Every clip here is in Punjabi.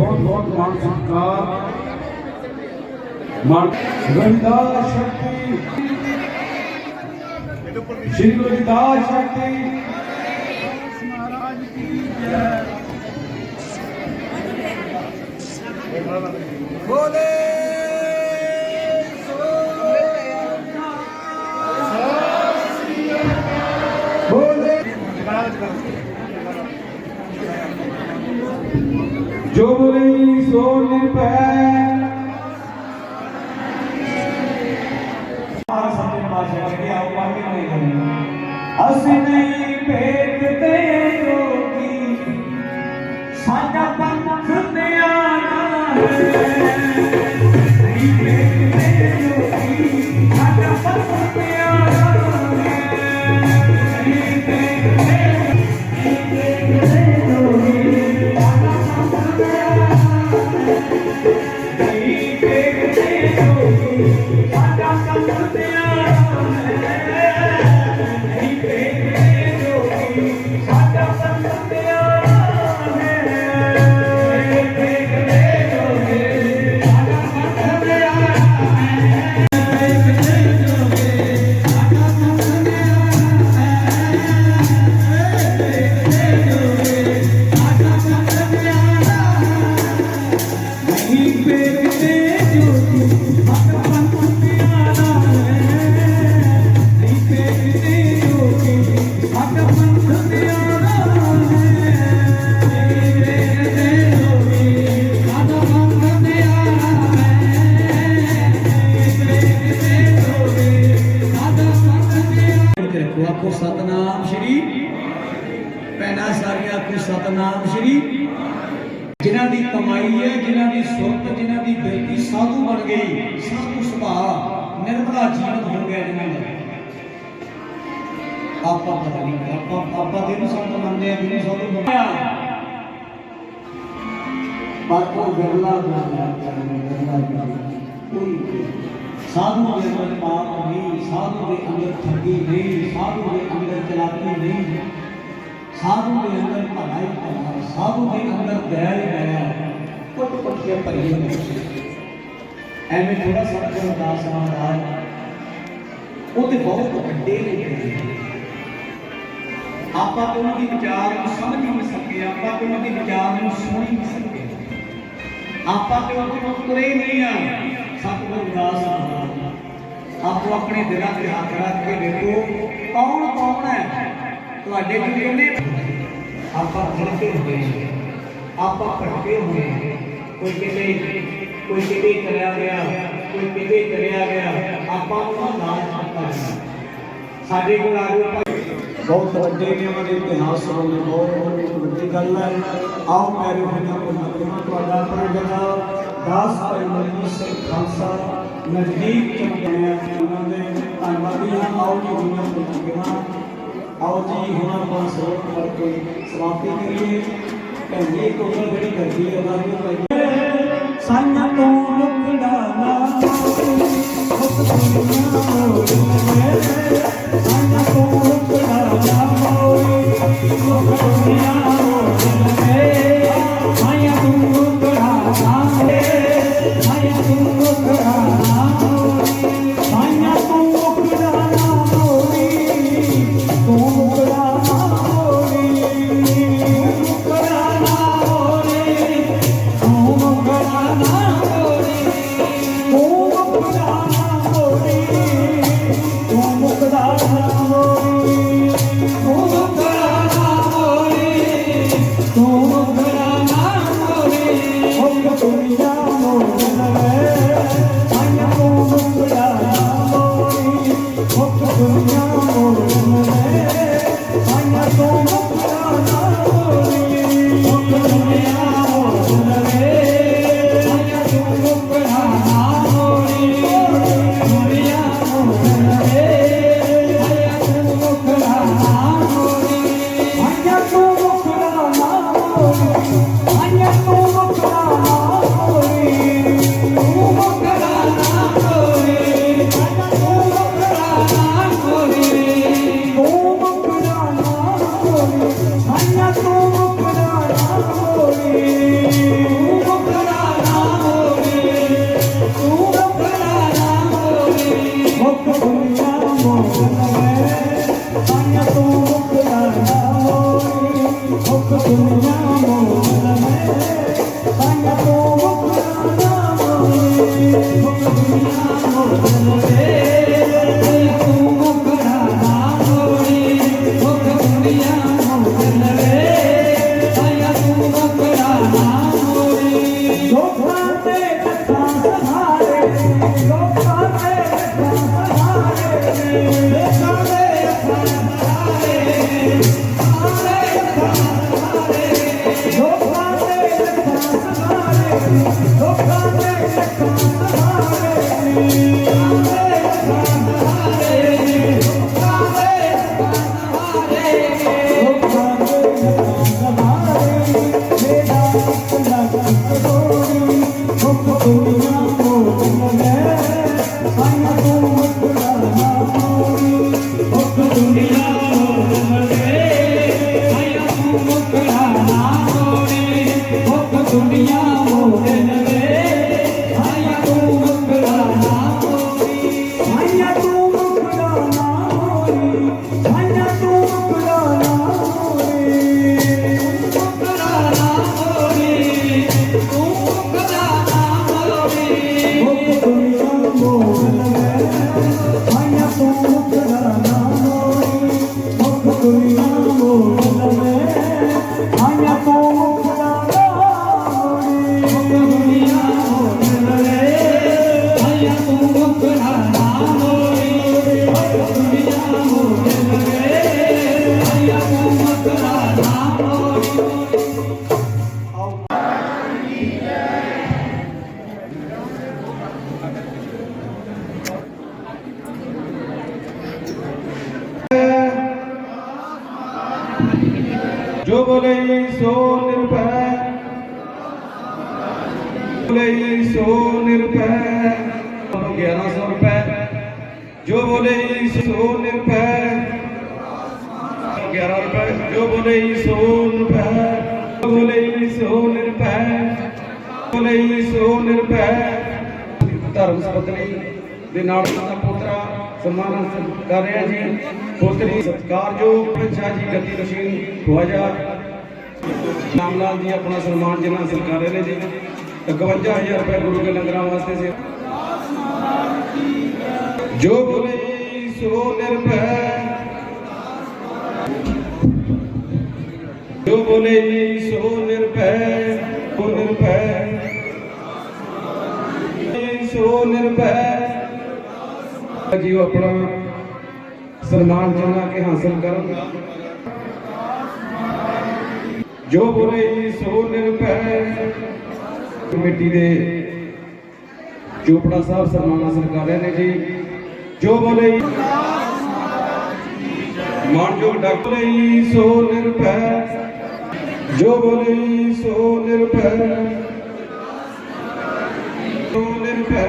ਬਹੁਤ ਬਹੁਤ ਮਾਨ ਸਤਿਕਾਰ। ਮਾਨ ਰਵਿਦਾਸ ਸ਼ਕਤੀ। ਸ਼੍ਰੀ ਗੁਰੂ ਰਵਿਦਾਸ ਸ਼ਕਤੀ। ਬੋਲੇ। ਜੋ ਬੋਲੇ ਸੋ ਨਿਰਭੈ ਹਮਾਰਾ ਸੱਚੇ ਪਾਤਸ਼ਾਹ ਕਹਿੰਦੇ, ਆਓ ਪੜ੍ਹ ਕੇ ਨਹੀਂ ਕਰਨੀ ਅਸੀਂ ਨਹੀਂ ਭੇਟਦੇ ਜੋਗੀ ਸਾਡਾ ਪੰਥ ਨਿਆਣਾ ਹੈ। ਆਖੋ ਸਤਨਾਮ ਸ਼੍ਰੀ। ਪੈਣਾ ਸਾਰੀਆਂ ਆਖੋ ਸਤਨਾਮ ਸ਼੍ਰੀ। ਜਿਨ੍ਹਾਂ ਦੀ ਕਮਾਈ ਹੈ ਜਿਨ੍ਹਾਂ ਦੀ ਸੁਰਤ ਜਿਨ੍ਹਾਂ ਦੀ ਬਿਰਤੀ ਸਾਧੂ ਬਣ ਗਈ ਸਾਧੂ ਸੁਭਾਅ ਨਿਰਮਲਾ ਜੀਵਨ ਹੋ ਗਿਆ ਜਿਨ੍ਹਾਂ ਦਾ ਆਪਾਂ ਪਤਾ ਨਹੀਂ ਆਪਾਂ ਆਪਾਂ ਜਿਹਨੂੰ ਸੰਤ ਮੰਨਦੇ ਆ ਜਿਹਨੂੰ ਸਾਧੂ ਮੰਨਦੇ ਆ ਪਰ ਉਹ ਵਿਰਲਾ ਵਿਰਲਾ ਵਿਰਲਾ ਕੋਈ ਸਾਧੂ ਦੇ ਅੰਦਰ ਪਾਪ ਨਹੀਂ ਸਾਧੂ ਦੇ ਅੰਦਰ ਠੱਗੀ ਨਹੀਂ ਸਾਧੂ ਦੇ ਅੰਦਰ ਚਲਾਕੀ ਨਹੀਂ ਸਾਧੂ ਦੇ ਅੰਦਰ ਭਲਾਈ ਭਲਾ ਸਾਧੂ ਦੇ ਅੰਦਰ ਦਇਆ ਹੀ ਦਇਆ ਕੁੱਟ ਕੁੱਟ ਕੇ ਭਰੀ ਹੋਈ ਐਵੇਂ ਥੋੜਾ ਸਤਿਗੁਰ ਦਾਸ ਮਹਾਰਾਜ ਉਹਦੇ ਬਹੁਤ ਵੱਡੇ ਨੇ ਆਪਾਂ ਉਹਨਾਂ ਦੀ ਵਿਚਾਰ ਨੂੰ ਸਮਝ ਨਹੀਂ ਸਕੇ, ਆਪਾਂ ਉਹਨਾਂ ਦੀ ਵਿਚਾਰ ਨੂੰ ਸੁਣ ਨਹੀਂ ਸਕੇ। ਆਪਾਂ ਤੇ ਉਹਨਾਂ ਨੂੰ ਤੁਰੇ ਨਹੀਂ ਆ। ਸਤਿਗੁਰ ਦਾਸ ਮਹਾਰਾਜ ਆਪੋ ਆਪਣੇ ਦਿਲਾਂ ਤੇ ਹੱਥ ਰੱਖ ਕੇ ਦੇਖੋ, ਕੌਣ ਕੌਣ ਹੈ? ਤੁਹਾਡੇ ਚ ਕਿੰਨੇ ਆਪਾਂ ਭੜਕੇ ਹੋਏ ਹਾਂ। ਆਪਾਂ ਭੜਕੇ ਹੋਏ ਹਾਂ। ਕੋਈ ਕਿਤੇ ਕੋਈ ਕਿਤੇ ਚਲਿਆ ਗਿਆ, ਕੋਈ ਕਿਤੇ ਚਲਿਆ ਗਿਆ। ਆਪਾਂ ਨੂੰ ਲਾਜ ਕੀਤਾ ਗਿਆ ਸਾਡੇ ਕੋਲ ਆ ਗਏ ਭਾਈ। ਬਹੁਤ ਵੱਡੇ ਨੇ ਉਹਨਾਂ ਦੇ ਇਤਿਹਾਸ ਸੁਣਨ ਬਹੁਤ ਵੱਡੀ ਗੱਲ ਹੈ। ਆਓ ਮੇਰੇ ਹੋਣਾ ਪਰਮਾਤਮਾ ਤੁਹਾਡਾ ਪ੍ਰਗਟਾ ਦਾਸ ਭਾਈ ਮਨੀ ਸਿੰਘ ਖਾਲਸਾ ਨਜ਼ਦੀਕ ਚੁਣਿਆ ਉਹਨਾਂ ਦੇ ਧੰਨਵਾਦੀ ਹਾਂ। ਆਓ ਜੀ ਦੁਨੀਆ ਪੁੱਛਣਾ ਆਓ ਜੀ, ਹੁਣ ਆਪਾਂ ਸਰੋਤ ਕਰਕੇ ਸਮਾਪਤੀ ਕਰੀਏ। ਭੈਣ ਜੀ, ਇੱਕ ਜਿਹੜੀ ਕਰਦੀ ਹੈ ਉਹਨਾਂ ਨੂੰ ਹੋਈ ਲਖਣਾ ਸਮਾਰੇ ਲੋਕਾਂ ਜੋ ਬੋਲੇ ਸੋ ਨਿਰਭੈ ਬੋਲੇ ਸੋ ਨਿਰਭੈ 1100 ਰੁਪਏ। ਜੋ ਬੋਲੇ ਸੋ ਨਿਰਭੈ 11 ਰੁਪਏ ਜੋ ਬੋਲੇ ਸੋ ਨਿਰਭੈ ਬੋਲੇ ਸੋ ਨਿਰਭੈ ਬੋਲੇ ਸੋ ਨਿਰਭੈ ਧਰਮ ਸਪਤਨੀ ਦੇ ਨਾਲ ਦਾ ਪੋਤਰਾ ਸਨਮਾਨ ਕਰ ਰਿਹਾ ਜੀ। ਪੋਤਰੀ ਸਤਿਕਾਰਯੋਗ ਸ਼ਾਹ ਜੀ ਗੱਦੀ ਰਸ਼ੀਨ ਖਵਾਜਾ। ਨਾਮ ਲਾਲ ਜੀ ਆਪਣਾ ਸਨਮਾਨ ਜਿਨ੍ਹਾਂ ਹਾਸਿਲ ਕਰ ਰਹੇ ਨੇ ਜੀ। 51000 ਰੁਪਏ ਗੁਰੂ ਕੇ ਲੰਗਰਾਂ ਵਾਸਤੇ ਸੇ ਜੋ ਬੋਲੇ ਸੋ ਨਿਰਭੈ ਬੋਲੇ ਸੋ ਨਿਰਭੈ ਸੋ ਨਿਰਭੈ ਸੋ ਨਿਰਭੈ ਜੀਓ ਆਪਣਾ ਸਨਮਾਨ ਚੰਗਾ ਕੇ ਹਾਸਲ ਕਰਨ ਜੋ ਬੋਲੇ ਸੋ ਨਿਰਭੈ ਕਮੇਟੀ ਦੇ ਚੋਪੜਾ ਸਾਹਿਬ ਸਨਮਾਨ ਹਾਸਲ ਕਰ ਰਹੇ ਨੇ ਜੀ। ਜੋ ਬੋਲੇ ਮਾਨਯੋਗ ਡਾਕਟਰ ਸੋ ਨਿਰਭੈ ਜੋ ਬੋਲੇ ਸੋ ਨਿਰਭੈ। ਸੋ ਨਿਰਭੈ।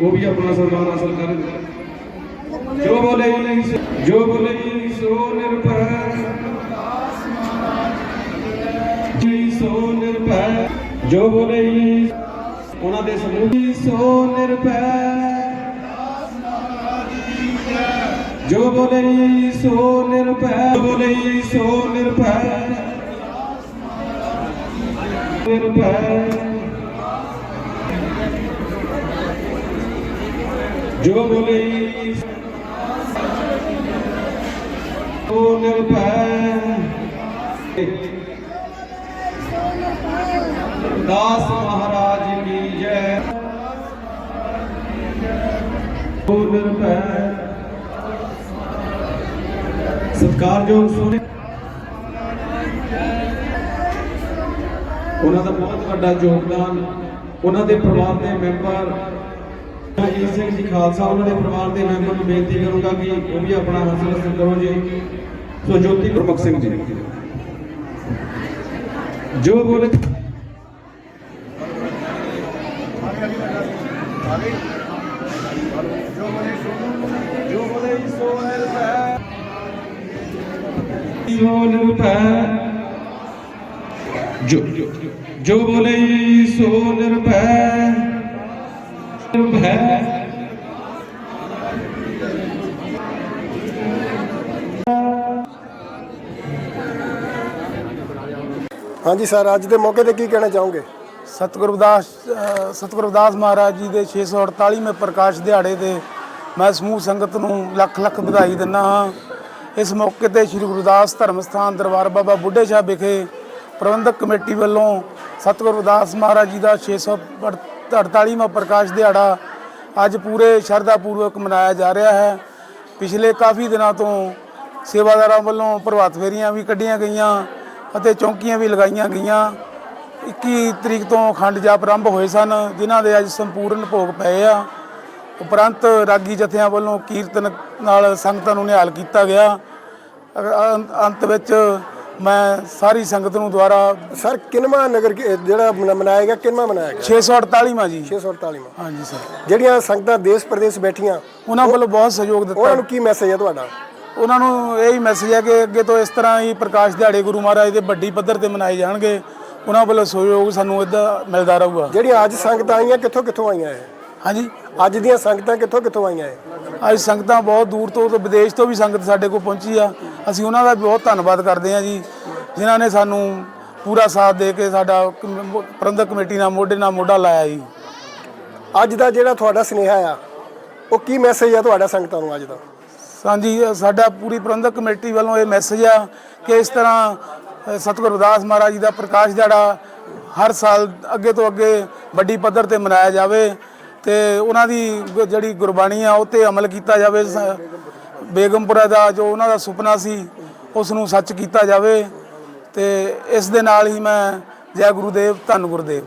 ਉਹ ਵੀ ਆਪਣਾ ਸਨਮਾਨ ਹਾਸਲ ਕਰਨ ਜੋ ਬੋਲੇ ਜੋ ਬੋਲੇ ਸੋ ਨਿਰਭੈ। ਸੋ ਨਿਰਭੈ ਜੋ ਬੋਲੇ ਉਹਨਾਂ ਦੇ ਸਮੂਹ ਜੀ ਸੋ ਨਿਰਭੈ ਜੋ ਬੋਲੇ ਸੋ ਨਿਰਭੈ ਜੋ ਸੋ ਨਿਰਭੈ ਨਿਰਭੈ ਜੋ ਬੋਲੇ ਨਿਰਭੈ ਸਤਿਕਾਰਯੋਗ ਸੋਨੇ। ਉਹਨਾਂ ਦਾ ਬਹੁਤ ਵੱਡਾ ਯੋਗਦਾਨ, ਉਹਨਾਂ ਦੇ ਪਰਿਵਾਰ ਦੇ ਮੈਂਬਰ। ਅਜੀਤ ਸਿੰਘ ਜੀ ਖਾਲਸਾ, ਉਹਨਾਂ ਦੇ ਪਰਿਵਾਰ ਦੇ ਮੈਂਬਰ ਨੂੰ ਬੇਨਤੀ ਕਰੂੰਗਾ ਕਿ ਉਹ ਵੀ ਆਪਣਾ ਹੌਸਲਾ ਅਫਜ਼ਾਈ ਕਰੋ ਜੀ। ਸੋ ਜੋਤੀ ਗੁਰਮੁਖ ਸਿੰਘ ਜੀ। ਜੋ ਬੋਲੇ ਸੋ ਨਿਰਭੈ ਜੋ ਜੋ- ਬੋਲੇ ਸੋ ਨਿਰਭੈ ਨਿਰਭੈ ਹਾਂਜੀ ਸਰ ਅੱਜ ਦੇ ਮੌਕੇ ਤੇ ਕੀ ਕਹਿਣਾ ਚਾਹੋਗੇ? ਸਤਿਗੁਰੂ ਰਵਿਦਾਸ ਅ, ਸਤਿਗੁਰੂ ਰਵਿਦਾਸ ਮਹਾਰਾਜ ਜੀ ਦੇ 648ਵੇਂ ਪ੍ਰਕਾਸ਼ ਦਿਹਾੜੇ ਤੇ ਮੈਂ ਸਮੂਹ ਸੰਗਤ ਨੂੰ ਲੱਖ ਲੱਖ ਵਧਾਈ ਦਿੰਦਾ ਹਾਂ। ਇਸ ਮੌਕੇ ਤੇ ਸ੍ਰੀ ਗੁਰਦਾਸ ਧਰਮ ਸਥਾਨ ਦਰਬਾਰ ਬਾਬਾ ਬੁੱਢੇ ਸ਼ਾਹ ਵਿਖੇ ਪ੍ਰਬੰਧਕ ਕਮੇਟੀ ਵੱਲੋਂ ਸਤਿਗੁਰੂ ਰਵਿਦਾਸ ਮਹਾਰਾਜ ਜੀ ਦਾ 648ਵਾਂ ਪ੍ਰਕਾਸ਼ ਦਿਹਾੜਾ ਅੱਜ ਪੂਰੇ ਸ਼ਰਧਾ ਪੂਰਵਕ ਮਨਾਇਆ ਜਾ ਰਿਹਾ ਹੈ। ਪਿਛਲੇ ਕਾਫੀ ਦਿਨਾਂ ਤੋਂ ਸੇਵਾਦਾਰਾਂ ਵੱਲੋਂ ਪ੍ਰਭਾਤ ਫੇਰੀਆਂ ਵੀ ਕੱਢੀਆਂ ਗਈਆਂ ਅਤੇ ਚੌਂਕੀਆਂ ਵੀ ਲਗਾਈਆਂ ਗਈਆਂ। 21 ਤਰੀਕ ਤੋਂ ਅਖੰਡ ਜਾਪ ਆਰੰਭ ਹੋਏ ਸਨ, ਜਿਨ੍ਹਾਂ ਦੇ ਅੱਜ ਸੰਪੂਰਨ ਭੋਗ ਪਏ ਆ। ਉਪਰੰਤ ਰਾਗੀ ਜਥਿਆਂ ਵੱਲੋਂ ਕੀਰਤਨ ਨਾਲ ਸੰਗਤਾਂ ਨੂੰ ਨਿਹਾਲ ਕੀਤਾ ਗਿਆ। ਅੰਤ- ਵਿੱਚ ਮੈਂ ਸਾਰੀ ਸੰਗਤ ਨੂੰ ਦੁਆਰਾ ਸਰ ਕਿਨਵਾ ਨਗਰ ਜਿਹੜਾ ਮਨਾ- ਮਨਾਇਆ ਗਿਆ ਕਿਨਵਾ ਮਨਾਇਆ ਗਿਆ? 648ਵਾਂ ਜੀ। 648ਵਾਂ ਹਾਂਜੀ ਸਰ। ਜਿਹੜੀਆਂ ਸੰਗਤਾਂ ਦੇਸ਼ ਪ੍ਰਦੇਸ਼ ਬੈਠੀਆਂ ਉਹਨਾਂ ਵੱਲੋਂ ਬਹੁਤ ਸਹਿਯੋਗ ਦਿੱਤਾ। ਉਹਨਾਂ ਨੂੰ ਕੀ ਮੈਸੇਜ ਹੈ ਤੁਹਾਡਾ? ਉਹਨਾਂ ਨੂੰ ਇਹ ਹੀ ਮੈਸੇਜ ਹੈ ਕਿ ਅੱਗੇ ਤੋਂ ਇਸ ਤਰ੍ਹਾਂ ਹੀ ਪ੍ਰਕਾਸ਼ ਦਿਹਾੜੇ ਗੁਰੂ ਮਹਾਰਾਜ ਦੇ ਵੱਡੀ ਪੱਧਰ ਤੇ ਮਨਾਏ ਜਾਣਗੇ। ਉਹਨਾਂ ਵੱਲੋਂ ਸਹਿਯੋਗ ਸਾਨੂੰ ਇਦਾਂ ਮਿਲਦਾ ਰਹੂਗਾ। ਜਿਹੜੀਆਂ ਅੱਜ ਸੰਗਤਾਂ ਆਈਆਂ ਕਿੱਥੋਂ ਕਿੱਥੋਂ ਆਈਆਂ ਇਹ? ਹਾਂਜੀ ਅੱਜ ਦੀਆਂ ਸੰਗਤਾਂ ਕਿੱਥੋਂ ਕਿੱਥੋਂ ਆਈਆਂ ਇਹ? ਅੱਜ ਸੰਗਤਾਂ ਬਹੁਤ ਦੂਰ ਤੋਂ ਤੇ ਵਿਦੇਸ਼ ਤੋਂ ਵੀ ਸੰਗਤ ਸਾਡੇ ਕੋਲ ਪਹੁੰਚੀ ਆ। ਅਸੀਂ ਉਹਨਾਂ ਦਾ ਬਹੁਤ ਧੰਨਵਾਦ ਕਰਦੇ ਹਾਂ ਜੀ ਜਿਨ੍ਹਾਂ ਨੇ ਸਾਨੂੰ ਪੂਰਾ ਸਾਥ ਦੇ ਕੇ ਸਾਡਾ ਪ੍ਰਬੰਧਕ ਕਮੇਟੀ ਨਾਲ ਮੋਢੇ ਨਾਲ ਮੋਢਾ ਲਾਇਆ ਜੀ। ਅੱਜ ਦਾ ਜਿਹੜਾ ਤੁਹਾਡਾ ਸੁਨੇਹਾ ਆ ਉਹ ਕੀ ਮੈਸੇਜ ਆ ਤੁਹਾਡਾ ਸੰਗਤਾਂ ਨੂੰ ਅੱਜ ਦਾ? ਹਾਂਜੀ ਸਾਡਾ ਪੂਰੀ ਪ੍ਰਬੰਧਕ ਕਮੇਟੀ ਵੱਲੋਂ ਇਹ ਮੈਸੇਜ ਆ ਕਿ ਇਸ ਤਰ੍ਹਾਂ ਸਤਿਗੁਰੂ ਰਵਿਦਾਸ ਮਹਾਰਾਜ ਜੀ ਦਾ ਪ੍ਰਕਾਸ਼ ਦਿਹਾੜਾ ਹਰ ਸਾਲ ਅੱਗੇ ਤੋਂ ਅੱਗੇ ਵੱਡੀ ਪੱਧਰ ਤੇ ਮਨਾਇਆ ਜਾਵੇ। ਤੇ ਉਹਨਾਂ ਦੀ ਗ- ਜਿਹੜੀ ਗੁਰਬਾਣੀ ਆ ਉਹ ਤੇ ਅਮਲ ਕੀਤਾ ਜਾਵੇ। ਸ- ਬੇਗਮਪੁਰਾ ਦਾ ਜੋ ਉਹਨਾਂ ਦਾ ਸੁਪਨਾ ਸੀ ਉਸ ਨੂੰ ਸੱਚ ਕੀਤਾ ਜਾਵੇ ਤੇ ਇਸ ਦੇ ਨਾਲ ਹੀ ਮੈਂ ਜੈ ਗੁਰੂਦੇਵ, ਧੰਨ ਗੁਰਦੇਵ।